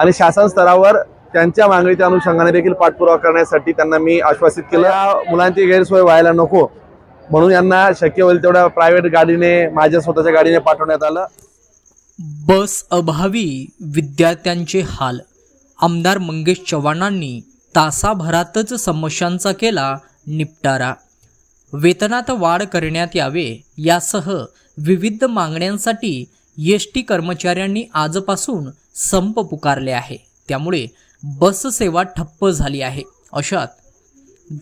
आणि शासन स्तरावर त्यांच्या मागणीच्या अनुषंगाने देखील पाठपुरावा करण्यासाठी त्यांना मी आश्वासित केलं. या मुलांची गैरसोय व्हायला नको म्हणून यांना शक्य होईल तेवढ्या प्रायव्हेट गाडीने माझ्या स्वतःच्या गाडीने पाठवण्यात आलं. बस अभावी विद्यार्थ्यांचे हाल. आमदार मंगेश चव्हाणांनी तासाभरातच समस्यांचा केला निपटारा. वेतनात वाढ करण्यात यावे यासह विविध मागण्यांसाठी एस टी कर्मचाऱ्यांनी आजपासून संप पुकारले आहे. त्यामुळे बस सेवा ठप्प झाली आहे. अशात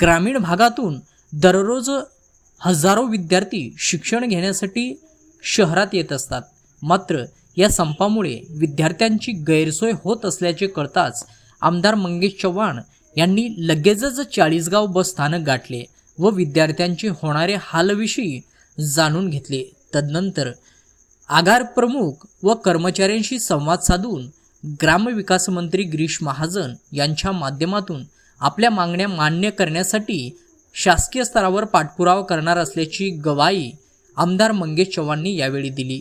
ग्रामीण भागातून दररोज हजारो विद्यार्थी शिक्षण घेण्यासाठी शहरात येत असतात. मात्र या संपामुळे विद्यार्थ्यांची गैरसोय होत असल्याचे कळताच आमदार मंगेश चव्हाण यांनी लगेचच चाळीसगाव बस स्थानक गाठले व विद्यार्थ्यांचे होणारे हालविषयी जाणून घेतले. तदनंतर आगार प्रमुख व कर्मचाऱ्यांशी संवाद साधून ग्रामविकास मंत्री गिरीश महाजन यांच्या माध्यमातून आपल्या मागण्या मान्य करण्यासाठी शासकीय स्तरावर पाठपुरावा करणार असल्याची गवाही आमदार मंगेश चव्हाणनी यावेळी दिली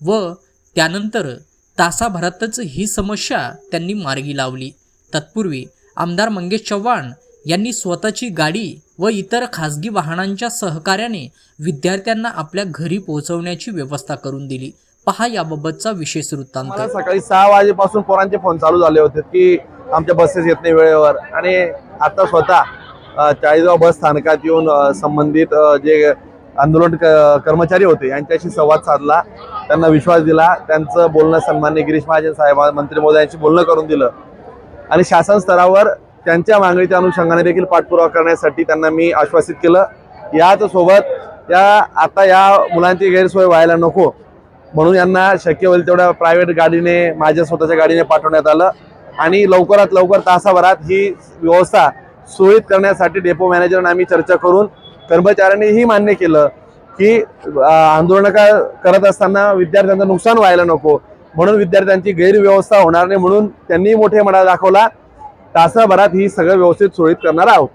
व त्यानंतर तासाभरातच ही समस्या त्यांनी मार्गी लावली. तत्पूर्वी आमदार मंगेश चव्हाण यांनी स्वतःची गाडी व इतर खासगी वाहनांच्या सहकार्याने विद्यार्थ्यांना आपल्या घरी पोहोचवण्याची व्यवस्था करून दिली. पहा याबाबतचा विशेष वृत्तांत. मला सकाळी सहा वाजेपासून पोरांचे फोन चालू झाले होते की आमच्या बसेस येत नाही वेळेवर. आणि आता स्वतः चाळीसगाव बस स्थानकात येऊन संबंधित जे आंदोलन कर्मचारी होते यांच्याशी संवाद साधला. त्यांना विश्वास दिला. त्यांचं बोलणं सन्मान्य गिरीश महाजन साहेब मंत्री महोदयांशी बोलणं करून दिलं. आणि शासन स्तरावर त्यांच्या मागणीच्या अनुषंगाने देखील पाठपुरावा करण्यासाठी त्यांना मी आश्वासित केलं. याच सोबत या आता या मुलांची गैरसोय व्हायला नको म्हणून यांना शक्य होईल तेवढ्या प्रायव्हेट गाडीने माझ्या स्वतःच्या गाडीने पाठवण्यात आलं. आणि लवकरात लवकर तासाभरात ही व्यवस्था सुरळीत करण्यासाठी डेपो मॅनेजरने आम्ही चर्चा करून कर्मचाऱ्यांनीही मान्य केलं की आंदोलन करत असताना विद्यार्थ्यांचं नुकसान व्हायला नको म्हणून विद्यार्थ्यांची गैरव्यवस्था होणार नाही म्हणून त्यांनी मोठे मडा दाखवला. तासाभरात ही सगळं व्यवस्थित सुरळीत करणार आहोत.